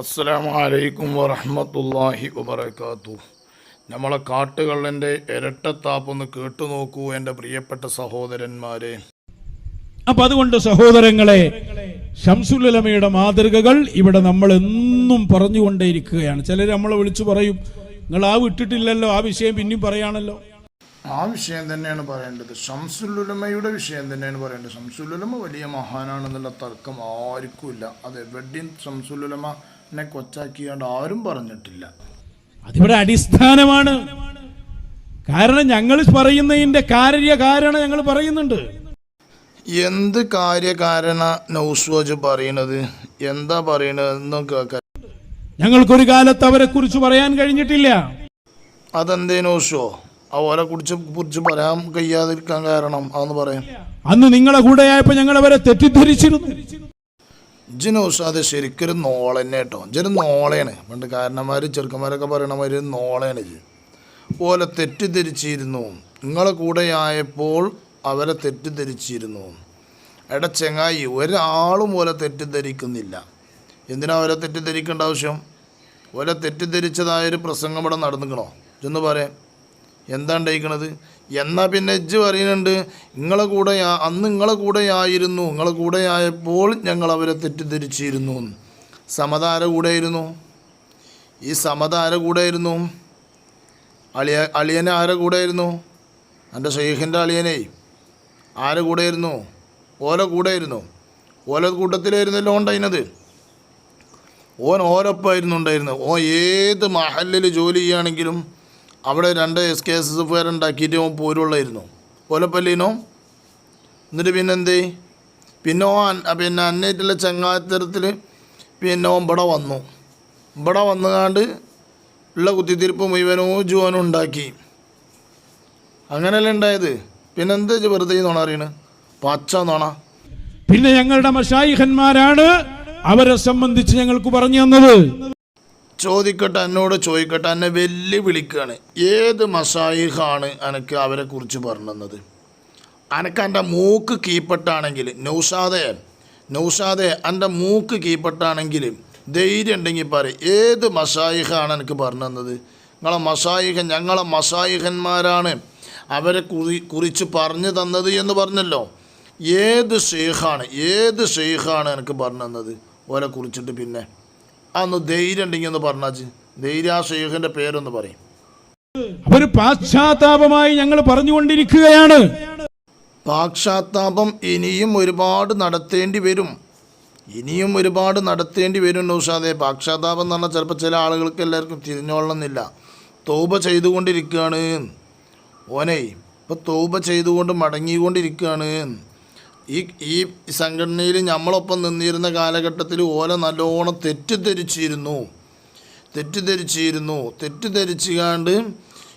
അസ്സലാമു അലൈക്കും വറഹ്മത്തുള്ളാഹി വബർക്കാത്തു നമ്മളെ കാട്ടുകള്ളന്റെ ഇരട്ടത്താപ്പൊന്ന് കേട്ടു നോക്കൂ എന്റെ പ്രിയപ്പെട്ട സഹോദരന്മാരെ. അപ്പൊ അതുകൊണ്ട് സഹോദരങ്ങളെ ഷംസുലമയുടെ മാതൃകകൾ ഇവിടെ നമ്മൾ എന്നും പറഞ്ഞുകൊണ്ടേയിരിക്കുകയാണ്. ചിലർ നമ്മളെ വിളിച്ചു പറയും നിങ്ങൾ ആ വിട്ടിട്ടില്ലല്ലോ ആ വിഷയം പിന്നെയും പറയാണല്ലോ. ആ വിഷയം തന്നെയാണ് പറയേണ്ടത്. ഷംസുലുലമയുടെ വിഷയം തന്നെയാണ് പറയേണ്ടത്. ഷംസുലുലമ വലിയ മഹാനാണെന്നുള്ള തർക്കം ആർക്കും ഇല്ല അത് എവിടെയും ഷംസുലുലമനെ കൊച്ചാക്കിയോണ്ട് ആരും പറഞ്ഞിട്ടില്ല. അതിവിടെ അടിസ്ഥാനമാണ്. കാരണം ഞങ്ങൾ പറയുന്നതിന്റെ കാര്യകാരണ ഞങ്ങൾ പറയുന്നുണ്ട്. എന്ത് കാര്യകാരണ നൗസ്വജ് പറയണത്? എന്താ പറയണതെന്നും കേൾക്കാൻ ഞങ്ങൾക്കൊരു കാലത്ത് അവരെ കുറിച്ച് പറയാൻ കഴിഞ്ഞിട്ടില്ല. അതെന്തേ നൗസ്വോ അവരെ കുറിച്ച് കുറിച്ച് പറയാൻ കഴിയാതിരിക്കാൻ കാരണം അതൊന്ന് പറയാം. അന്ന് നിങ്ങളെ കൂടെയായപ്പോ ഞങ്ങൾ അവരെ തെറ്റിദ്ധരിച്ചിരുന്നു. ഇജ്ജ് അത് ശരിക്കൊരു നോളന്നെ കേട്ടോ. ഇജ്ജൊരു നോളയാണ് പണ്ട് കാരണന്മാർ ചെറുക്കന്മാരൊക്കെ പറയണ മാതിരി നോളയാണ് ജി ഓലെ തെറ്റിദ്ധരിച്ചിരുന്നു. നിങ്ങളെ കൂടെയായപ്പോൾ അവരെ തെറ്റിദ്ധരിച്ചിരുന്നു. എടാ ചെങ്ങായി ഒരാളും ഓലെ തെറ്റിദ്ധരിക്കുന്നില്ല. എന്തിനാ അവരെ തെറ്റിദ്ധരിക്കേണ്ട ആവശ്യം? ഓലെ തെറ്റിദ്ധരിച്ചതായൊരു പ്രസംഗം ഇവിടെ നടന്നിക്കണോ? ഇതൊന്ന് പറയാം. എന്താ ഉണ്ടായിക്കണത്? എന്നാൽ പിന്നെ എജ്ജ് പറയുന്നുണ്ട് നിങ്ങളെ കൂടെ അന്ന് നിങ്ങളെ കൂടെ ആയിരുന്നു. നിങ്ങളെ കൂടെയായപ്പോൾ ഞങ്ങൾ അവരെ തെറ്റിദ്ധരിച്ചിരുന്നു. സമതാര കൂടെയായിരുന്നു ഈ സമതാര കൂടെയായിരുന്നു അളിയ അളിയനെ ആരെ കൂടെയായിരുന്നു എന്റെ ഷെയ്ഖിന്റെ അളിയനെ. ആരെ കൂടെയായിരുന്നു ഓല കൂടെയായിരുന്നു ഓല കൂട്ടത്തിലായിരുന്നല്ലോ ഉണ്ടായിരുന്നത്. ഓൻ ഓരൊപ്പമായിരുന്നു ഉണ്ടായിരുന്നത്. ഓ ഏത് മഹലിൽ ജോലി ചെയ്യുകയാണെങ്കിലും അവിടെ രണ്ട് എസ് കെ എസ് ഉണ്ടാക്കിയിട്ട് ഓൻ പോരുള്ളായിരുന്നു. ഓലപ്പല്ലീനോ എന്നിട്ട് പിന്നെ എന്തേ പിന്നെ ഓ അൻ- പിന്നെ അന്നേറ്റുള്ള ചങ്ങാത്തരത്തിൽ പിന്നെ ഓൻ ഇവിടെ വന്നു. ഇവിടെ വന്നുകാണ്ട് ഉള്ള കുത്തിത്തിരിപ്പ് മുഴുവനോ ജുവനും ഉണ്ടാക്കി. അങ്ങനെയല്ലേ ഉണ്ടായത്? പിന്നെന്ത് വെറുതെ നോണ അറിയണ് പച്ച നോണ. പിന്നെ ഞങ്ങളുടെ മഷായിഹന്മാരാണ് അവരെ സംബന്ധിച്ച് ഞങ്ങൾക്ക് പറഞ്ഞു തന്നത്. ചോദിക്കട്ടെ എന്നോട് ചോദിക്കട്ടെ എന്നെ വെല്ലുവിളിക്കുകയാണ് ഏത് മസായിഹാണ് എനിക്ക് അവരെ കുറിച്ച് പറഞ്ഞത്? അനക്ക് എന്റെ മൂക്ക് കീപ്പെട്ടാണെങ്കിൽ നൗഷാദെ നൗഷാദെ എന്റെ മൂക്ക് കീപ്പെട്ടാണെങ്കിൽ ധൈര്യം ഉണ്ടെങ്കിൽ പറ ഏത് മസായിഹാണ് എനിക്ക് പറഞ്ഞത്? നിങ്ങളെ മസായിഹൻ ഞങ്ങളെ മസായിഹന്മാരാണ് അവരെ കുറി കുറിച്ച് പറഞ്ഞു തന്നത് എന്ന് പറഞ്ഞല്ലോ. ഏത് ഷെയ്ഖാണ് ഏത് ഷെയ്ഖാണ് എനിക്ക് പറഞ്ഞു തന്നത് ഓരെ കുറിച്ചിട്ട് പിന്നെ. അന്ന് ധൈര്യം ഉണ്ടെങ്കിൽ ഒന്ന് പറഞ്ഞാച്ച് ധൈര്യ ആ ഷെയ്ഖിന്റെ പേരൊന്ന് പറയും. അവർ പാശ്ചാത്താപമായി ഞങ്ങൾ പറഞ്ഞുകൊണ്ടിരിക്കുകയാണ്. പാശ്ചാത്താപം ഇനിയും ഒരുപാട് നടത്തേണ്ടി വരും. ഇനിയും ഒരുപാട് നടത്തേണ്ടി വരും നൗഷാദെ പാക്ഷാതാപം എന്ന് പറഞ്ഞാൽ ചിലപ്പോൾ ചില ആളുകൾക്ക് എല്ലാവർക്കും തിരിഞ്ഞോളണമെന്നില്ല. തൗബ ചെയ്തുകൊണ്ടിരിക്കുകയാണ്. ഓനെ ഇപ്പോൾ തൗബ ചെയ്തുകൊണ്ട് മടങ്ങിക്കൊണ്ടിരിക്കുകയാണ്. ഈ ഈ സംഘടനയിൽ നമ്മളൊപ്പം നിന്നിരുന്ന കാലഘട്ടത്തിൽ ഓല നല്ലോണം തെറ്റിദ്ധരിച്ചിരുന്നു. തെറ്റിദ്ധരിച്ചിരുന്നു. തെറ്റിദ്ധരിച്ചുകാണ്ട്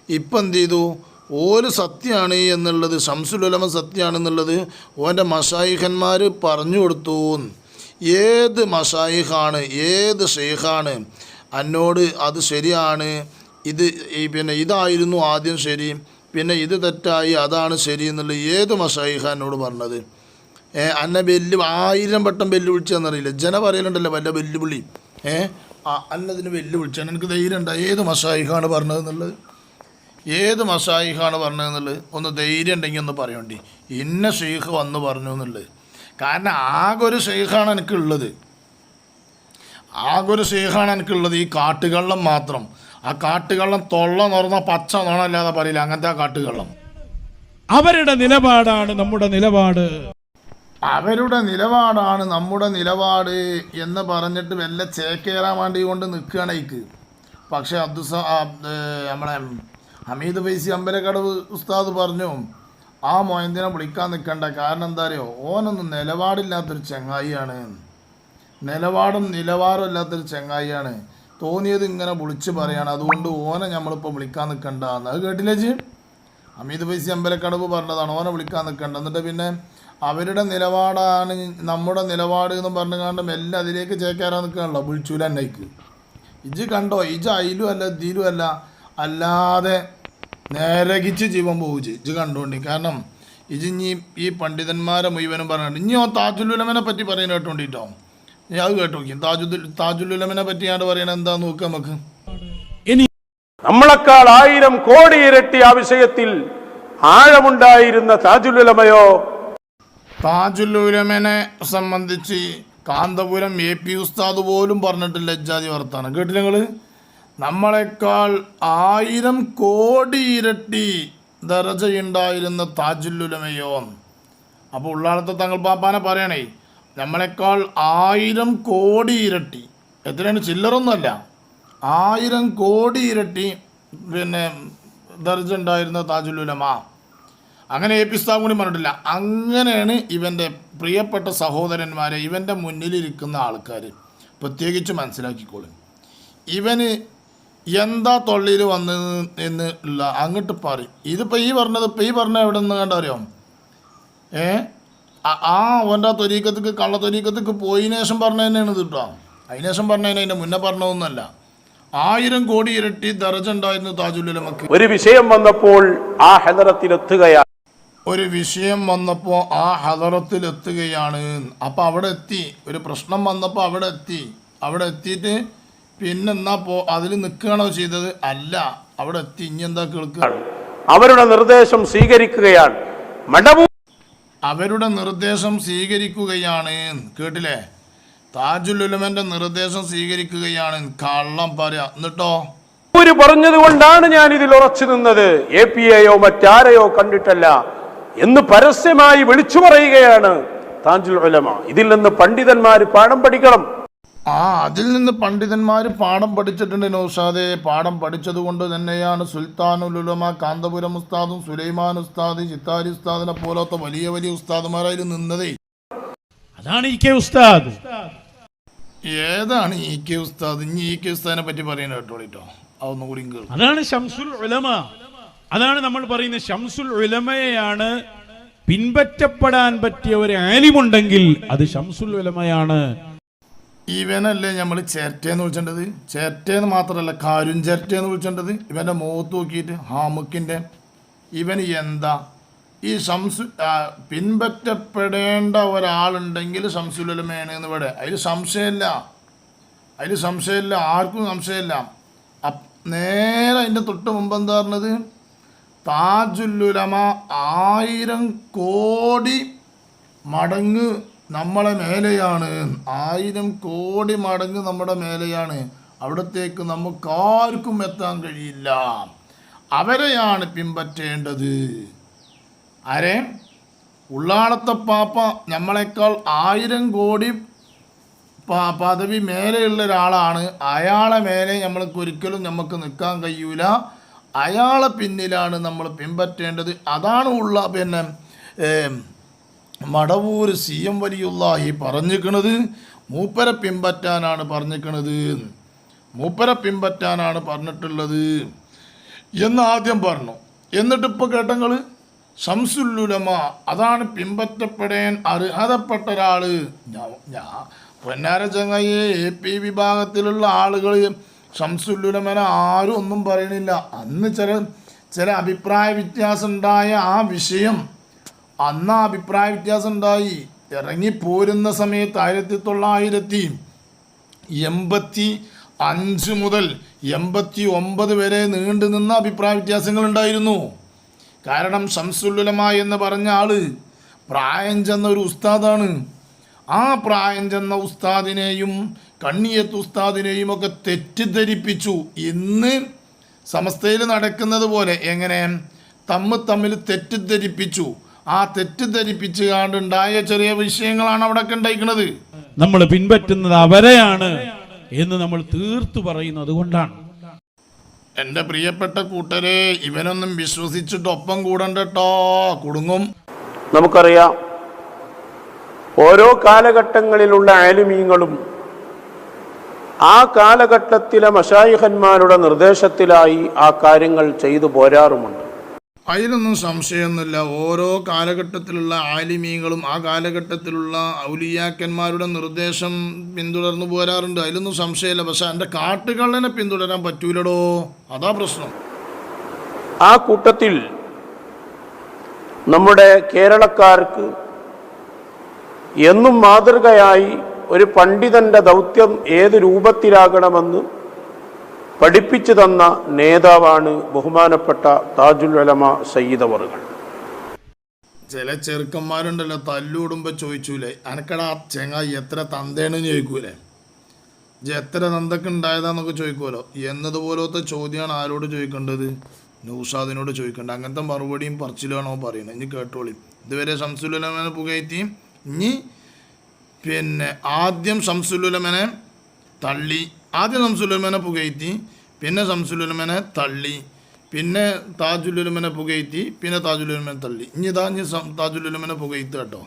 ഇപ്പം എന്ത് ചെയ്തു? ഓൽ സത്യമാണ് എന്നുള്ളത് ഷംസുലുലമ സത്യമാണെന്നുള്ളത് ഓന്റെ മഷായിഖന്മാർ പറഞ്ഞു കൊടുത്തു. ഏത് മഷായിഖാണ് ഏത് ഷെയ്ഖാണ് എന്നോട് അത് ശരിയാണ്? ഇത് ഈ പിന്നെ ഇതായിരുന്നു ആദ്യം ശരി പിന്നെ ഇത് തെറ്റായി അതാണ് ശരി എന്നുള്ളത് ഏത് മഷായിഖ എന്നോട് പറഞ്ഞത്? അന്നെ വെല്ലു ആയിരം വട്ടം വെല്ലുവിളിച്ചെന്നറിയില്ല ജന പറയലുണ്ടല്ലോ വല്ല വെല്ലുവിളിയും ഏ അന്നതിന് വെല്ലുവിളിച്ചാണ് എനിക്ക് ധൈര്യം ഉണ്ട്. ഏത് മഷായിഖാണ് പറഞ്ഞതെന്നുള്ളത് ഏത് മസായിഹാണ് പറഞ്ഞതെന്നുള്ളത് ഒന്ന് ധൈര്യം ഉണ്ടെങ്കിൽ ഒന്ന് പറയണ്ടി. ഇന്ന ഷെയ്ഖ് വന്ന് പറഞ്ഞു എന്നുള്ളത്. കാരണം ആകെ ഒരു ഷെയ്ഖാണ് എനിക്കുള്ളത്. ആകെ ഒരു ഷെയ്ഖാണ് എനിക്കുള്ളത് ഈ കാട്ടുകള്ളം മാത്രം. ആ കാട്ടുകള്ളം തൊള്ള നിറന്ന പച്ച നോണല്ലാതെ പറയില്ല. അങ്ങനത്തെ ആ കാട്ടുകള്ളം. അവരുടെ നിലപാടാണ് നമ്മുടെ നിലപാട്. അവരുടെ നിലപാടാണ് നമ്മുടെ നിലപാട് എന്ന് പറഞ്ഞിട്ട് വല്ല ചേക്കേറാൻ വേണ്ടി കൊണ്ട് നിൽക്കുകയാണ് ഇക്ക്. പക്ഷേ അബ്ദുസ നമ്മളെ ഹമീദ് ഫൈസി അമ്പലക്കടവ് ഉസ്താദ് പറഞ്ഞു ആ മൊയന്തിനെ വിളിക്കാൻ നിൽക്കണ്ട. കാരണം എന്താ അറിയോ? ഓനൊന്നും നിലപാടില്ലാത്തൊരു ചങ്ങായിയാണ്. നിലപാടും നിലവാരം ഇല്ലാത്തൊരു ചങ്ങായിയാണ്. തോന്നിയത് ഇങ്ങനെ വിളിച്ച് പറയാണ്. അതുകൊണ്ട് ഓനെ നമ്മളിപ്പോൾ വിളിക്കാൻ നിൽക്കണ്ട. എന്ന് അത് കേട്ടില്ലേ ജി അമീത് ഫൈസി അമ്പലക്കടവ് പറഞ്ഞതാണ് ഓനെ വിളിക്കാൻ നിൽക്കണ്ട. എന്നിട്ട് പിന്നെ അവരുടെ നിലപാടാണ് നമ്മുടെ നിലപാട് എന്ന് പറഞ്ഞു കണ്ടും എല്ലാം അതിലേക്ക് ചേക്കാറാൻ നിൽക്കുകയാണല്ലോ വിളിച്ചൂല അന്നയ്ക്ക് ഇജ് കണ്ടോ? ഇജ് അയിലും അല്ല ഇതിലും അല്ല. അല്ലാതെ നേരകിച്ച് ജീവൻ പോവുച്ച് ഇജ് കണ്ടോണ്ടി. കാരണം ഇജ് ഇനി ഈ പണ്ഡിതന്മാരെ മുഴുവനും പറഞ്ഞിട്ട് ഇനി ഓ താജുലുലമനെ പറ്റി പറയുന്ന കേട്ടോണ്ടിട്ടോ? ഞാൻ അത് കേട്ടോ നോക്കി താജുലുലമനെ പറ്റി ഞാൻ പറയണത് എന്താ നോക്ക് നമുക്ക്? ഇനി നമ്മളെക്കാൾ ആയിരം കോടി ഇരട്ടി ആ വിഷയത്തിൽ ആഴമുണ്ടായിരുന്ന താജുലുലമയോ താജുലുലമനെ സംബന്ധിച്ച് കാന്തപുരം എ പി ഉസ്താദ് പോലും പറഞ്ഞിട്ടില്ല ലജ്ജാതി വർത്താനം. കേട്ടില്ല നിങ്ങൾ നമ്മളെക്കാൾ ആയിരം കോടി ഇരട്ടി ദർജയുണ്ടായിരുന്ന താജുല്ലുലമയോ അപ്പോൾ ഉള്ളാളത്തെ തങ്ങൾ പാപ്പാനെ പറയണേ നമ്മളെക്കാൾ ആയിരം കോടി ഇരട്ടി. എത്രയാണ്? ചില്ലറൊന്നുമല്ല. ആയിരം കോടി ഇരട്ടി പിന്നെ ദർജ ഉണ്ടായിരുന്ന താജുല്ലുലമ അങ്ങനെ എ പി കൂടി പറഞ്ഞിട്ടില്ല. അങ്ങനെയാണ് ഇവന്റെ പ്രിയപ്പെട്ട സഹോദരന്മാരെ ഇവന്റെ മുന്നിലിരിക്കുന്ന ആൾക്കാർ പ്രത്യേകിച്ച് മനസ്സിലാക്കിക്കോളും. ഇവന് എന്താ തൊള്ളിയിൽ വന്നത് എന്ന് ഉള്ള അങ്ങോട്ട് പറ. ഇതിപ്പോൾ ഈ പറഞ്ഞത് ഇപ്പോൾ ഈ പറഞ്ഞ എവിടെ നിന്ന് കണ്ട അറിയാം? ഏ? ആ- ഓന്റെ തൊരീക്കത്തേക്ക് കള്ള തൊരീക്കത്തേക്ക് പോയതിനു ശേഷം പറഞ്ഞ തന്നെയാണ് ഇത് കേട്ടോ അതിന് ശേഷം പറഞ്ഞതിന് അതിന്റെ മുന്നേ പറഞ്ഞതൊന്നുമല്ല. ആയിരം കോടി ഇരട്ടി ദർജ ഉണ്ടായിരുന്നു താജുലുലമക്ക് ഒരു വിഷയം വന്നപ്പോൾ ആ ഹെലറത്തിലെത്തുകയാണ് ഒരു വിഷയം വന്നപ്പോൾ ആ ഹദറത്തിൽ എത്തുകയാണ്. അപ്പോൾ അവിടെ എത്തി. ഒരു പ്രശ്നം വന്നപ്പോൾ അവിടെ എത്തി. അവിടെ എത്തിയിട്ട് പിന്നെ എന്നാ പോ അതിൽ നിൽക്കുകയാണോ ചെയ്തത്? അല്ല. അവിടെ എത്തി. ഇനി എന്താ കേൾക്കുക? അവരുടെ നിർദ്ദേശം സ്വീകരിക്കുകയാണ്. അവരുടെ നിർദ്ദേശം സ്വീകരിക്കുകയാണ്. കേട്ടില്ലേ? താജുലുലമന്റെ നിർദ്ദേശം സ്വീകരിക്കുകയാണ്. കള്ളം പറയാ. എന്നിട്ടോ? പറഞ്ഞത് കൊണ്ടാണ് ഞാൻ ഇതിൽ ഉറച്ചു നിന്നത്. എ പി എയോ മറ്റാരെയോ കണ്ടിട്ടല്ല. എന്ന് പരസ്യമായി വിളിച്ചു പറയുകയാണ് താജുൽ ഉലമ. ഇതിൽ നിന്ന് പണ്ഡിതന്മാർ പാഠം പഠിക്കണം. ആ അതിൽ നിന്ന് പണ്ഡിതന്മാർ പാഠം പഠിച്ചിട്ടുണ്ട് നൗഷാദെ. പാഠം പഠിച്ചത് കൊണ്ട് തന്നെയാണ് സുൽത്താനുൽ ഉലമ കാന്തപുരം ഉസ്താദും സുലൈമാൻ ഉസ്താദ് ചിത്താരി ഉസ്താദിനെ പോലത്തെ വലിയ വലിയ ഉസ്താദുമാരായി നിന്നതേ. അതാണ് ഇ കെ ഉസ്താദ്. ഏതാണ് ഇ കെ ഉസ്താദ്? ഇനി ഇ കെ ഉസ്താദിനെ പറ്റി പറയുന്നത് കേട്ടോളിട്ടോ അതൊന്നും കൂടി അതാണ് ഷംസുൽ ഉലമ. അതാണ് നമ്മൾ പറയുന്ന ഷംസുൽ ഉലമയാണ് പിൻപറ്റപ്പെടാൻ പറ്റിയ ഒരു ആലിമുണ്ടെങ്കിൽ അത് ഷംസുൽ ഉലമയാണ്. ഇവനല്ലേ നമ്മൾ ചേറ്റേന്ന് വിളിച്ചേണ്ടത്? ചേറ്റേന്ന് മാത്രമല്ല കാരും ചേറ്റേന്ന് വിളിച്ചേണ്ടത്? ഇവന്റെ മുഖത്ത് നോക്കിയിട്ട് ഹാമുക്കിന്റെ ഇവന് എന്താ? ഈ ആ, പിൻപറ്റപ്പെടേണ്ട ഒരാളുണ്ടെങ്കിൽ സംസുലമയാണ് എന്ന് ഇവിടെ. അതിൽ സംശയമില്ല. അതിൽ സംശയമില്ല. ആർക്കും സംശയമില്ല. നേരെ അതിന്റെ തൊട്ട് മുമ്പ് എന്താ പറഞ്ഞത്? താജുല്ലുലമ ആയിരം കോടി മടങ്ങ് നമ്മളെ മേലെയാണ്. ആയിരം കോടി മടങ്ങ് നമ്മുടെ മേലെയാണ്. അവിടത്തേക്ക് നമുക്ക് ആർക്കും എത്താൻ കഴിയില്ല. അവരെയാണ് പിൻപറ്റേണ്ടത്. ആരെ? ഉള്ളാളത്തെ പാപ്പ നമ്മളെക്കാൾ ആയിരം കോടി പദവി മേലെയുള്ള ഒരാളാണ്. അയാളെ മേലെ നമ്മൾക്ക് ഒരിക്കലും നമുക്ക് നിൽക്കാൻ കഴിയൂല. അയാളെ പിന്നിലാണ് നമ്മൾ പിൻപറ്റേണ്ടത്. അതാണ് ഉള്ള പിന്നെ മടവൂർ സി എം വലിയുള്ളാഹി പറഞ്ഞിക്കണത്. മൂപ്പരെ പിൻപറ്റാനാണ് പറഞ്ഞിക്കണത്. മൂപ്പരെ പിൻപറ്റാനാണ് പറഞ്ഞിട്ടുള്ളത്. എന്ന് ആദ്യം പറഞ്ഞു. എന്നിട്ട് ഇപ്പോൾ കേട്ടങ്ങൾ ശംസുല്ലുലമ അതാണ് പിൻപറ്റപ്പെടാൻ അർഹതപ്പെട്ട ഒരാൾ ഞാൻ പൊന്നാര ചങ്ങയെ എ പി വിഭാഗത്തിലുള്ള ആളുകൾ ഷംസുല്ലുലമനെ ആരും ഒന്നും പറയണില്ല. അന്ന് ചില ചില അഭിപ്രായ വ്യത്യാസം ഉണ്ടായ ആ വിഷയം അന്ന് ആ അഭിപ്രായ വ്യത്യാസം ഉണ്ടായി ഇറങ്ങിപ്പോരുന്ന സമയത്ത് ആയിരത്തി തൊള്ളായിരത്തി എൺപത്തി അഞ്ച് മുതൽ എൺപത്തി ഒമ്പത് വരെ നീണ്ടു നിന്ന അഭിപ്രായ വ്യത്യാസങ്ങളുണ്ടായിരുന്നു. കാരണം ഷംസുല്ലുലമ എന്ന് പറഞ്ഞ ആൾ പ്രായം ചെന്ന ഒരു ഉസ്താദാണ്. ആ പ്രായം ചെന്ന ഉസ്താദിനെയും കണ്ണിയത്ത് ഉസ്താദിനെയും ഒക്കെ തെറ്റിദ്ധരിപ്പിച്ചു. ഇന്ന് സമസ്തയിൽ നടക്കുന്നത് പോലെ എങ്ങനെ? തമ്മിൽ തമ്മിൽ തെറ്റിദ്ധരിപ്പിച്ചു. ആ തെറ്റിദ്ധരിപ്പിച്ച് കാണ്ടുണ്ടായ ചെറിയ വിഷയങ്ങളാണ് അവിടെ ഉണ്ടായിരിക്കുന്നത് നമ്മൾ പിൻപറ്റുന്നത് അവരെയാണ് എന്ന് നമ്മൾ തീർത്തു പറയുന്നത് കൊണ്ടാണ്. എന്റെ പ്രിയപ്പെട്ട കൂട്ടരെ ഇവനൊന്നും വിശ്വസിച്ചിട്ട് ഒപ്പം കൂടണ്ടട്ടോ. കുടുങ്ങും. നമുക്കറിയാം ഓരോ കാലഘട്ടങ്ങളിലുള്ള ആലിമീങ്ങളും ആ കാലഘട്ടത്തിലെ മഷായിഹന്മാരുടെ നിർദ്ദേശത്തിലായി ആ കാര്യങ്ങൾ ചെയ്തു പോരാറുമുണ്ട്. അതിലൊന്നും സംശയമൊന്നുമില്ല. ഓരോ കാലഘട്ടത്തിലുള്ള ആലിമീങ്ങളും ആ കാലഘട്ടത്തിലുള്ള ഔലിയാക്കന്മാരുടെ നിർദ്ദേശം പിന്തുടർന്നു പോരാറുണ്ട്. അതിലൊന്നും സംശയമില്ല. പക്ഷെ എന്റെ കാട്ടുകള്ളനെ പിന്തുടരാൻ പറ്റൂലടോ? അതാ പ്രശ്നം. ആ കൂട്ടത്തിൽ നമ്മുടെ കേരളക്കാർക്ക് എന്നും മാതൃകയായി ഒരു പണ്ഡിതന്റെ ദൗത്യം ഏത് രൂപത്തിലാകണമെന്ന് പഠിപ്പിച്ചു തന്ന നേതാവാണ് ബഹുമാനപ്പെട്ട താജുൽ അലമ സയ്യിദ് അവറുകൾ ചില ചെറുക്കന്മാരുണ്ടല്ലോ തല്ലൂടുമ്പോൾ ചോദിച്ചൂലേ അനക്കടാ ചെങ്ങായി എത്ര തന്തേണെന്ന് ചോദിക്കൂലേ? എത്ര തന്തക്ക് ഉണ്ടായതാന്നൊക്കെ ചോദിക്കുമല്ലോ എന്നതുപോലത്തെ ചോദ്യമാണ് ആരോട് ചോദിക്കേണ്ടത്? നൗഷാദിനോട് ചോദിക്കേണ്ടത്. അങ്ങനത്തെ മറുപടിയും പറച്ചിലാണോ പറയുന്നത്? ഇനി കേട്ടോളി. ഇതുവരെ ഷംസുലുലമനെ പുകയറ്റി ഇനി പിന്നെ ആദ്യം ഷംസുലുലമനെ തള്ളി ആദ്യം ഷംസുലുലമനെ പുകയറ്റി പിന്നെ ഷംസുലുലമനെ തള്ളി പിന്നെ താജുലുലമനെ പുകയറ്റി പിന്നെ താജുലുലമനെ തള്ളി. ഇനി ഇതാ ഇനി താജുലുലമനെ പുകയത്ത് കേട്ടോ.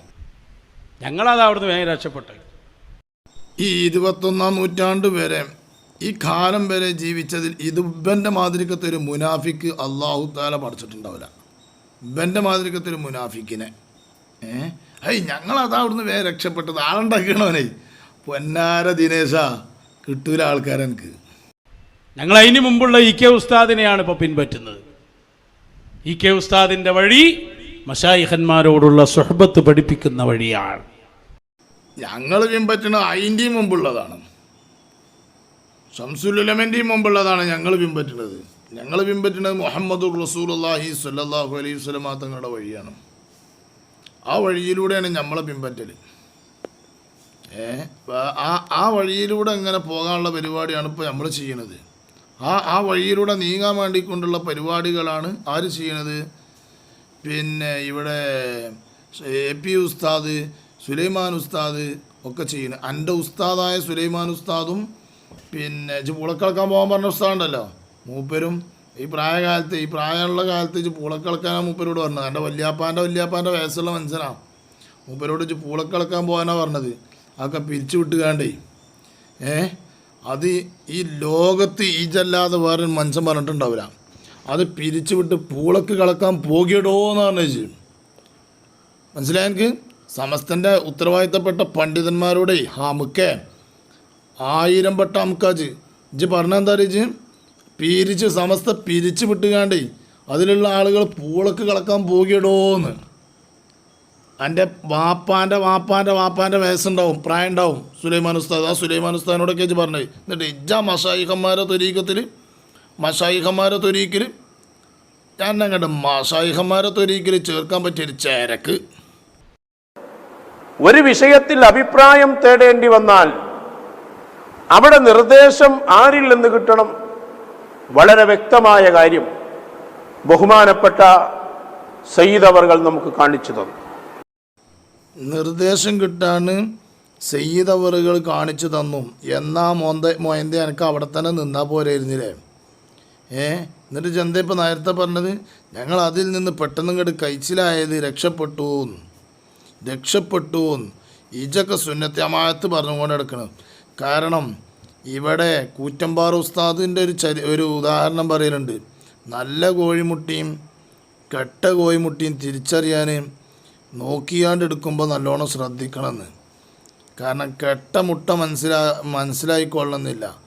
ഞങ്ങളത് അവിടുന്ന് വേഗം രക്ഷപ്പെട്ടു ഈ ഇരുപത്തൊന്നാം നൂറ്റാണ്ട് വരെ ഈ കാലം വരെ ജീവിച്ചതിൽ ഇത് ഇബന്റെ മാതിരിക്കത്തെ ഒരു മുനാഫിക്ക് അള്ളാഹു താല പഠിച്ചിട്ടുണ്ടാവില്ല. ഇബന്റെ മാതിരിക്കത്തെ ഒരു മുനാഫിക്കിനെ. ഏ? ഹൈ ഞങ്ങളതാ അവിടുന്ന് വേറെ രക്ഷപ്പെട്ടത്. ആളുണ്ടാക്കണവനെ പൊന്നാര ദിനേശ കിട്ടൂല ആൾക്കാരെനിക്ക് ഞങ്ങൾ അതിന് മുമ്പുള്ള ഇ കെ ഉസ്താദിനെയാണ് ഇപ്പോൾ പിൻപറ്റുന്നത്. ഇ കെ ഉസ്താദിന്റെ വഴി മഷായിഹന്മാരോടുള്ള സുഹബത്ത് പഠിപ്പിക്കുന്ന വഴിയാണ്. ഞങ്ങൾ പിൻപറ്റണ അതിന്റെയും മുമ്പുള്ളതാണ്. ഷംസുലുലമന്റെയും മുമ്പുള്ളതാണ് ഞങ്ങൾ പിൻപറ്റുന്നത് ഞങ്ങൾ പിൻപറ്റുന്നത് മുഹമ്മദ് റസൂൽ അള്ളാഹി സല്ലാഹു അലൈഹി സ്വലമാ തങ്ങളുടെ വഴിയാണ്. ആ വഴിയിലൂടെയാണ് നമ്മളെ പിൻപറ്റൽ ഏ? ആ ആ വഴിയിലൂടെ ഇങ്ങനെ പോകാനുള്ള പരിപാടിയാണ് ഇപ്പോൾ നമ്മൾ ചെയ്യണത്. ആ ആ വഴിയിലൂടെ നീങ്ങാൻ വേണ്ടിക്കൊണ്ടുള്ള പരിപാടികളാണ് ആര് ചെയ്യണത്? പിന്നെ ഇവിടെ എ പി ഉസ്താദ് സുലൈമാൻ ഉസ്താദ് ഒക്കെ ചെയ്യുന്നത് എന്റെ ഉസ്താദായ സുലൈമാൻ ഉസ്താദും പിന്നെ ഉളക്കിളക്കാൻ പോകാൻ പറഞ്ഞ ഉസ്താദുണ്ടല്ലോ മൂപ്പരും ഈ പ്രായകാലത്ത് ഈ പ്രായമുള്ള കാലത്ത് ഇച്ച് പൂളക്കിളക്കാനാണ് മൂപ്പരോട് പറഞ്ഞത്. എന്റെ വല്യാപ്പാന്റെ വല്യാപ്പാന്റെ വയസ്സുള്ള മനുഷ്യനാണ് മൂപ്പരോട് ഇച്ച് പൂളക്കിളക്കാൻ പോകാനാണ് പറഞ്ഞത്. അതൊക്കെ പിരിച്ചു വിട്ടുകാണ്ടേ. ഏ? അത് ഈ ലോകത്ത് ഈജല്ലാതെ വേറെ മനുഷ്യൻ പറഞ്ഞിട്ടുണ്ടാവില്ല. അത് പിരിച്ചു വിട്ട് പൂളക്ക് കളക്കാൻ പോകിയടോ എന്ന് പറഞ്ഞു മനസ്സിലായ എനിക്ക് സമസ്തന്റെ ഉത്തരവാദിത്തപ്പെട്ട പണ്ഡിതന്മാരോടെ ഹാമുക്കേ ആയിരം പെട്ട അമുക്കാജ് ഇജ്ജ്. പറഞ്ഞെന്താ അറിയിച്ച് പിരിച്ച് സമസ്ത പിരിച്ചു വിട്ടുകാണ്ടേ അതിലുള്ള ആളുകൾ പൂളക്ക് കളക്കാൻ പോകിയടോന്ന്. എന്റെ വാപ്പാന്റെ വാപ്പാന്റെ വാപ്പാന്റെ വയസ്സുണ്ടാവും പ്രായം ഉണ്ടാവും സുലൈമാൻ ഉസ്താദ് ആ സുലൈമാൻ ഉസ്താദിനോടൊക്കെ വെച്ച് പറഞ്ഞത് എന്നിട്ട് ഇജ്ജ മഷായിഹന്മാരെ തൊരീക്കത്തിൽ മഷായിഹന്മാരെ തൊരീക്കൽ ഞാൻ അങ്ങോട്ട് മഷായിഹന്മാരെ തൊരീക്കൽ ചേർക്കാൻ പറ്റിയൊരു ചേരക്ക്. ഒരു വിഷയത്തിൽ അഭിപ്രായം തേടേണ്ടി വന്നാൽ അവിടെ നിർദ്ദേശം ആരിൽ നിന്ന് കിട്ടണം? വളരെ വ്യക്തമായ കാര്യം ബഹുമാനപ്പെട്ട സയ്യിദ് അവർകൾ നമുക്ക് കാണിച്ചു തന്നു. നിർദ്ദേശം കിട്ടാണ് സയ്യിദ് അവറുകൾ കാണിച്ചു തന്നു. എന്നാ മോന്ത മോയന്ത എനിക്ക് അവിടെ തന്നെ നിന്നാ പോരായിരുന്നില്ലേ ഏ? എന്നിട്ട് ജന്ത ഇപ്പം നേരത്തെ പറഞ്ഞത്? ഞങ്ങൾ അതിൽ നിന്ന് പെട്ടെന്ന് ഇങ്ങോട്ട് കഴിച്ചിലായത് രക്ഷപ്പെട്ടു. രക്ഷപ്പെട്ടു. ഇജൊക്കെ സുന്നത്യമായത്ത് പറഞ്ഞുകൊണ്ട് എടുക്കണം കാരണം ഇവിടെ കൂറ്റമ്പാർ ഉസ്താദിന്റെ ഒരു ചരി ഒരു ഉദാഹരണം പറയലുണ്ട്. നല്ല കോഴിമുട്ടിയും കെട്ട കോഴിമുട്ടിയും തിരിച്ചറിയാൻ നോക്കിയാണ്ട് എടുക്കുമ്പോൾ നല്ലോണം ശ്രദ്ധിക്കണമെന്ന്. കാരണം കെട്ട മുട്ട മനസ്സിലാ മനസ്സിലായിക്കൊള്ളണമെന്നില്ല.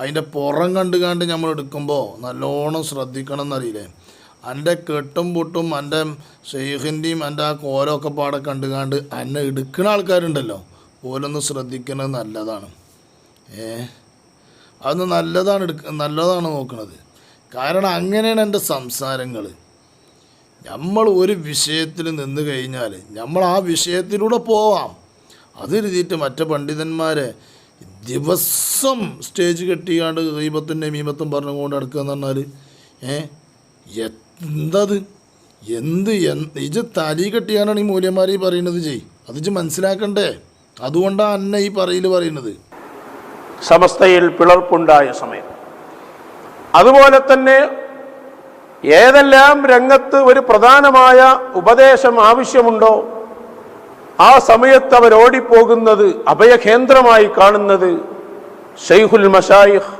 അതിന്റെ പുറം കണ്ട് കണ്ട് നമ്മൾ എടുക്കുമ്പോൾ നല്ലോണം ശ്രദ്ധിക്കണം എന്നറിയില്ലേ എന്റെ കെട്ടും പൊട്ടും എന്റെ ഷെയ്ഖിന്റെയും എന്റെ ആ കോലമൊക്കെ പാടെ കണ്ട് കണ്ട് എന്നെ എടുക്കുന്ന ആൾക്കാരുണ്ടല്ലോ. ഓലൊന്ന് ശ്രദ്ധിക്കുന്നത് നല്ലതാണ്. ഏ? അതൊന്ന് നല്ലതാണ് എടുക്ക നല്ലതാണ് നോക്കുന്നത് കാരണം അങ്ങനെയാണ് എന്റെ സംസാരങ്ങൾ. നമ്മൾ ഒരു വിഷയത്തിൽ നിന്ന് കഴിഞ്ഞാൽ നമ്മൾ ആ വിഷയത്തിലൂടെ പോവാം. അത് മറ്റു പണ്ഡിതന്മാരെ ദിവസം സ്റ്റേജ് കെട്ടിയാണ്ട് ദൈവത്തിന്റെ മീമത്തും പറഞ്ഞുകൊണ്ട് നടക്കുക എന്ന് പറഞ്ഞാൽ ഏ? എന്തത്? എന്ത് ഇജ് തലി കെട്ടിയാണ് ഈ മൂല്യന്മാർ ഈ പറയുന്നത് ചെയ് അത് മനസ്സിലാക്കണ്ടേ? അതുകൊണ്ടാണ് അന്നെ ഈ പറയിൽ പറയുന്നത്. സമസ്തയിൽ പിളർപ്പുണ്ടായ സമയം. അതുപോലെ തന്നെ ഏതെല്ലാം രംഗത്ത് ഒരു പ്രധാനമായ ഉപദേശം ആവശ്യമുണ്ടോ ആ സമയത്ത് അവർ ഓടിപ്പോകുന്നത് അഭയകേന്ദ്രമായി കാണുന്നത് ഷെയ്ഖുൽ മഷായിഖ്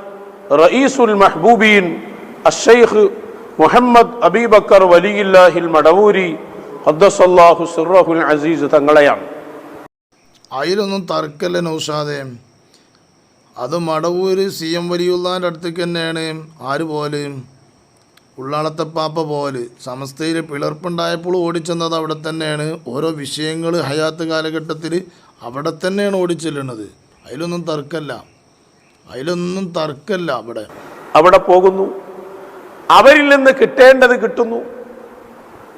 റയീസുൽ മഹ്ബൂബീൻ അഷെയ്ഖ് മുഹമ്മദ് അബീബക്കർ വലിയില്ലാഹിൽ മടവൂരി ഖദ്ദസല്ലാഹു സിറഹുൽ അസീസ് തങ്ങളെയാണ്. അതിലൊന്നും തർക്കല്ല നൗഷാദേ. അത് മടവൂര് സി എം വലിയുള്ളാന്റെ അടുത്തേക്ക് തന്നെയാണ്. ആര് പോലെ ഉള്ളാളത്തെ പാപ്പ പോലെ സമസ്തയിൽ പിളർപ്പുണ്ടായപ്പോൾ ഓടിച്ചെന്നത് അവിടെ തന്നെയാണ്. ഓരോ വിഷയങ്ങൾ ഹയാത്ത് കാലഘട്ടത്തിൽ അവിടെ തന്നെയാണ് ഓടിച്ചെല്ലുന്നത്. അതിലൊന്നും തർക്കമല്ല അതിലൊന്നും തർക്കമല്ല അവിടെ. അവിടെ പോകുന്നു. അവരിൽ നിന്ന് കിട്ടേണ്ടത് കിട്ടുന്നു.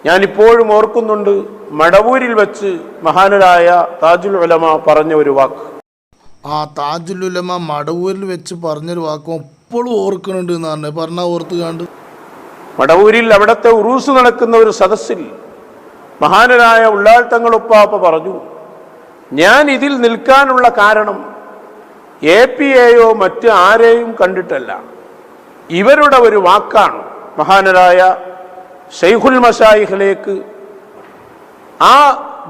ഞാനിപ്പോഴും ഓർക്കുന്നുണ്ട് മടവൂരിൽ വെച്ച് മഹാനരായ താജുൽ ഉലമ പറഞ്ഞ ഒരു വാക്ക്. ആ താജുലുലമ മടവൂരിൽ വെച്ച് പറഞ്ഞൊരു വാക്കും ഇപ്പോഴും ഓർക്കുന്നുണ്ട് എന്ന് പറഞ്ഞു. പറഞ്ഞാൽ ഓർത്ത് കണ്ട്. മടവൂരിൽ അവിടുത്തെ ഉറൂസ് നടക്കുന്ന ഒരു സദസ്സിൽ മഹാനരായ ഉള്ളാൾ പറഞ്ഞു ഞാൻ ഇതിൽ നിൽക്കാനുള്ള കാരണം എ പി എയോ മറ്റ് ആരെയും കണ്ടിട്ടല്ല. ഇവരുടെ ഒരു വാക്കാണ് മഹാനരായ ഷെയ്ഖുൽ മഷായിഖിലേക്ക് ആ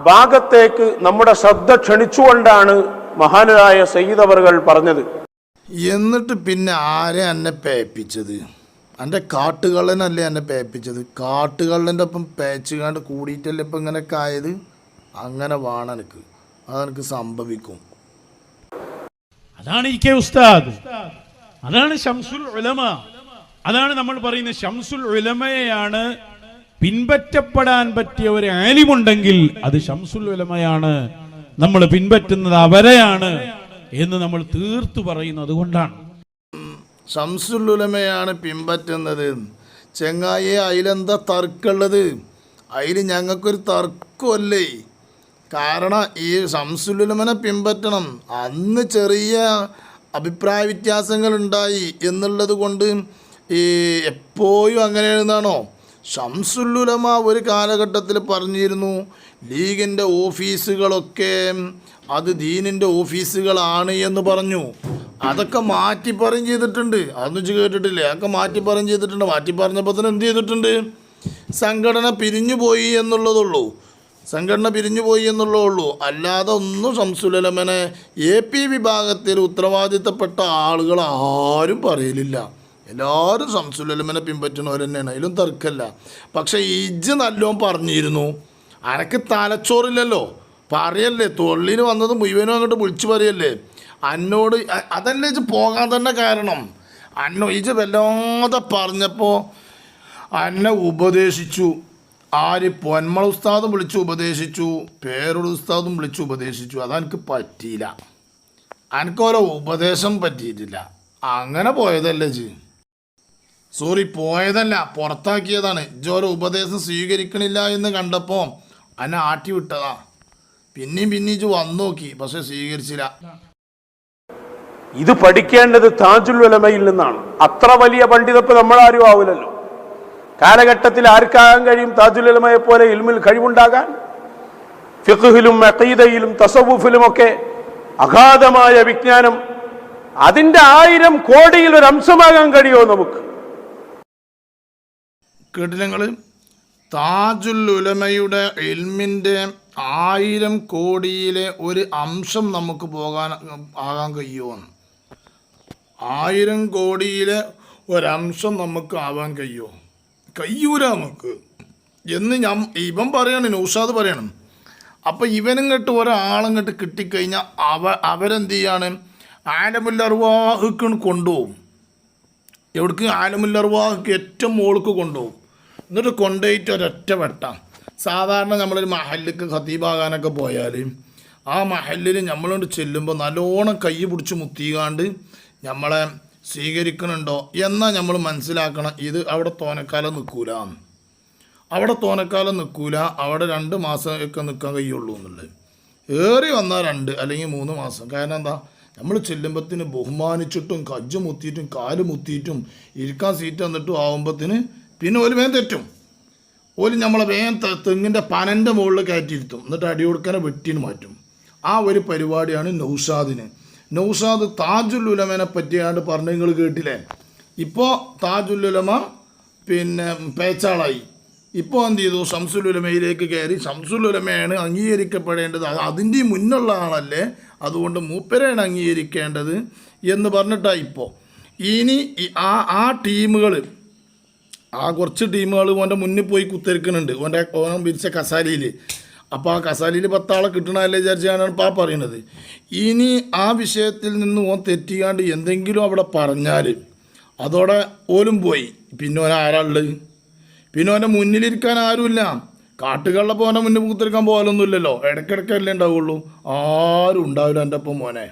ഭാഗത്തേക്ക് നമ്മുടെ ശ്രദ്ധ ക്ഷണിച്ചുകൊണ്ടാണ് മഹാനരായ സയ്യിദ് അവർ പറഞ്ഞത്. എന്നിട്ട് പിന്നെ ആരെ എന്നെ പേപ്പിച്ചത്? എന്റെ കാട്ടുകള്ളനല്ലേ എന്നെ പേപ്പിച്ചത്? കാട്ടുകള്ളന്റെ ഒപ്പം പേച്ചുകാണ്ട് കൂടിയിട്ടല്ലേ ഇപ്പം ഇങ്ങനെയൊക്കെ ആയത്? അങ്ങനെ വേണം എനിക്ക്. അതെനിക്ക് സംഭവിക്കും. അതാണ് ഇ കെ ഉസ്താദ്. അതാണ് ഷംസുൽ ഉലമ. അതാണ് നമ്മൾ പറയുന്നത് ഷംസുൽ ഉലമയാണ് പിൻപറ്റപ്പെടാൻ പറ്റിയ ഒരു ആലിമുണ്ടെങ്കിൽ അത് ഷംസുൽ ഉലമയാണ്. നമ്മൾ പിൻപറ്റുന്നത് അവരെയാണ് എന്ന് നമ്മൾ തീർത്തു പറയുന്നത് കൊണ്ടാണ്. ഷംസുല്ലുലമയാണ് പിൻപറ്റുന്നത്. ചെങ്ങായെ അതിലെന്താ തർക്കമുള്ളത് അതിൽ ഞങ്ങൾക്കൊരു തർക്കമല്ലേ കാരണം ഈ ശംസുലുലമനെ പിൻപറ്റണം. അന്ന് ചെറിയ അഭിപ്രായ വ്യത്യാസങ്ങൾ ഉണ്ടായി എന്നുള്ളത് കൊണ്ട് ഈ എപ്പോഴും അങ്ങനെയാണെന്നാണോ? ഷംസുല്ലുലമ ഒരു കാലഘട്ടത്തിൽ പറഞ്ഞിരുന്നു ലീഗിന്റെ ഓഫീസുകളൊക്കെ അത് ദീനിന്റെ ഓഫീസുകളാണ് എന്ന് പറഞ്ഞു. അതൊക്കെ മാറ്റി പറയും ചെയ്തിട്ടുണ്ട്. അതൊന്നും കേട്ടിട്ടില്ലേ? അതൊക്കെ മാറ്റി പറയും ചെയ്തിട്ടുണ്ട്. മാറ്റി പറഞ്ഞപ്പോൾ തന്നെ എന്ത് ചെയ്തിട്ടുണ്ട്? സംഘടന പിരിഞ്ഞു പോയി എന്നുള്ളതുള്ളൂ. സംഘടന പിരിഞ്ഞു പോയി എന്നുള്ളതേ ഉള്ളൂ. അല്ലാതെ ഒന്നും സംസുലമനെ എ പി വിഭാഗത്തിൽ ഉത്തരവാദിത്തപ്പെട്ട ആളുകൾ ആരും പറയലില്ല. എല്ലാവരും സംസുലമനെ പിൻപറ്റുന്നവർ തന്നെയാണ്. അതിലും തർക്കമല്ല. പക്ഷേ ഇജ് നല്ലോണം പറഞ്ഞിരുന്നു. അനക്ക് തലച്ചോറില്ലല്ലോ. പറയല്ലേ തൊള്ളിന് വന്നത് മുഴുവനും അങ്ങോട്ട് വിളിച്ചു പറയല്ലേ. അന്നോട് അതന്നെ ഇജ്ജ് പോകാൻ തന്നെ കാരണം. അന്നോ ഇത് വല്ലാതെ പറഞ്ഞപ്പോൾ അന്നെ ഉപദേശിച്ചു. ആര് പൊന്മള ഉസ്താദും വിളിച്ചു ഉപദേശിച്ചു. പേരുടെ ഉസ്താദും വിളിച്ചു ഉപദേശിച്ചു. അതെനിക്ക് പറ്റിയില്ല. എനിക്ക് ഓരോ ഉപദേശം പറ്റിയിട്ടില്ല. അങ്ങനെ പോയതല്ലേ ജി സോറി പോയതല്ല പുറത്താക്കിയതാണ്. ഇജോരോ ഉപദേശം സ്വീകരിക്കണില്ല എന്ന് കണ്ടപ്പോൾ എന്നെ ആട്ടി വിട്ടതാ. പിന്നെയും പിന്നീച്ച് വന്നു നോക്കി പക്ഷെ സ്വീകരിച്ചില്ല. ഇത് പഠിക്കേണ്ടത് താജുൽ വലമയിൽ നിന്നാണ്. അത്ര വലിയ പണ്ഡിതപ്പ് നമ്മളാരും ആവില്ലല്ലോ. കാലഘട്ടത്തിൽ ആർക്കാകാൻ കഴിയും താജുൽ വലമയെ പോലെ ഇൽമിൽ കഴിവുണ്ടാകാൻ? ഫിഖുഹിലും അഖീദയിലും തസവുഫിലും ഒക്കെ അഗാധമായ വിജ്ഞാനം അതിന്റെ ആയിരം കോടിയിൽ ഒരു അംശമാകാൻ കഴിയുമോ നമുക്ക്? കേട്ടില്ല താജുൽ ഉലമയുടെ ഇൽമിന്റെ ആയിരം കോടിയിലെ ഒരു അംശം നമുക്ക് പോകാൻ ആകാൻ കഴിയുമോ ആയിരം കോടിയിലെ ഒരംശം നമുക്ക് ആവാൻ കഴിയുമോ കഴിയൂല നമുക്ക്. എന്ന് ഞാൻ ഇവൻ പറയാണ് നൗഷാദ് പറയണം. അപ്പം ഇവനിങ്ങോട്ട് ഒരാളങ്ങോട്ട് കിട്ടിക്കഴിഞ്ഞാൽ അവ അവരെന്ത് ചെയ്യാണ്? ആലമുല്ലർവാഹിക്കണ് കൊണ്ടുപോകും. എവിടേക്ക്? ആലമുല്ലർവാഹുക്ക് ഏറ്റവും മോൾക്ക് കൊണ്ടുപോകും. എന്നിട്ട് കൊണ്ടുപോയിട്ട് ഒരൊറ്റ വെട്ടാം. സാധാരണ നമ്മളൊരു മഹലിലേക്ക് ഖത്തീബാകാനൊക്കെ പോയാൽ ആ മഹലിൽ നമ്മളോട് ചെല്ലുമ്പോൾ നല്ലോണം കൈ പിടിച്ച് മുത്തിക്കാണ്ട് നമ്മളെ സ്വീകരിക്കണുണ്ടോ എന്നാൽ നമ്മൾ മനസ്സിലാക്കണം ഇത് അവിടെ തോനക്കാലം നിൽക്കൂല അവിടെ തോനക്കാലം നിൽക്കൂല അവിടെ രണ്ട് മാസം ഒക്കെ നിൽക്കാൻ കഴിയുള്ളൂ എന്നുള്ളത്. ഏറി വന്നാൽ രണ്ട് അല്ലെങ്കിൽ മൂന്ന് മാസം. കാരണം എന്താ? നമ്മൾ ചെല്ലുമ്പത്തിന് ബഹുമാനിച്ചിട്ടും കജ്ജ് മുത്തിയിട്ടും കാൽ മുത്തിയിട്ടും ഇരിക്കാൻ സീറ്റ് വന്നിട്ടും ആവുമ്പത്തിന് പിന്നെ ഒരു വേഗം തെറ്റും. ഒരു നമ്മളെ വേഗം തെങ്ങിന്റെ പനന്റെ മുകളിൽ കയറ്റിയിരുത്തും. എന്നിട്ട് അടി കൊടുക്കാനെ വെട്ടിന് മാറ്റും. ആ ഒരു പരിപാടിയാണ് നൗഷാദിന്. നൗഷാദ് താജുൽ ഉലമനെ പറ്റിയാണ്ട് പറഞ്ഞു നിങ്ങൾ കേട്ടില്ലേ? ഇപ്പോൾ താജുൽ ഉലമ പിന്നെ പേച്ചാളായി. ഇപ്പോൾ എന്ത് ചെയ്തു? ഷംസുൽ ഉലമയിലേക്ക് കയറി. ഷംസുൽ ഉലമയാണ് അംഗീകരിക്കപ്പെടേണ്ടത്. അത് അതിന്റെ മുന്നുള്ള ആളല്ലേ? അതുകൊണ്ട് മൂപ്പരെയാണ് അംഗീകരിക്കേണ്ടത് എന്ന് പറഞ്ഞിട്ടാണ് ഇപ്പോൾ ഇനി ആ ആ ടീമുകൾ ആ കുറച്ച് ടീമുകൾ ഓന്റെ മുന്നിൽ പോയി കുത്തിരിക്കുന്നുണ്ട്. ഓന്റെ ഓനം വിരിച്ച കസാലിയിൽ. അപ്പോൾ ആ കസാലിയിൽ പത്താളെ കിട്ടണമല്ലേ വിചാരിച്ചാണ് ഇപ്പോൾ ആ പറയുന്നത്. ഇനി ആ വിഷയത്തിൽ നിന്ന് ഓൻ തെറ്റിയാണ്ട് എന്തെങ്കിലും അവിടെ പറഞ്ഞാൽ അതോടെ ഓലും പോയി. പിന്നെ ഓൻ ആരാളുള്ളത് പിന്നെ ഓന്റെ മുന്നിലിരിക്കാൻ ആരുമില്ല. കാട്ടുകളിലെ പോനെ മുന്നിൽ കുത്തിരിക്കാൻ പോകാനൊന്നുമില്ലല്ലോ ഇടയ്ക്കിടയ്ക്കല്ലേ ഉണ്ടാവുള്ളൂ. ആരും ഉണ്ടാവില്ല എന്റെ ഒപ്പം മോനെ.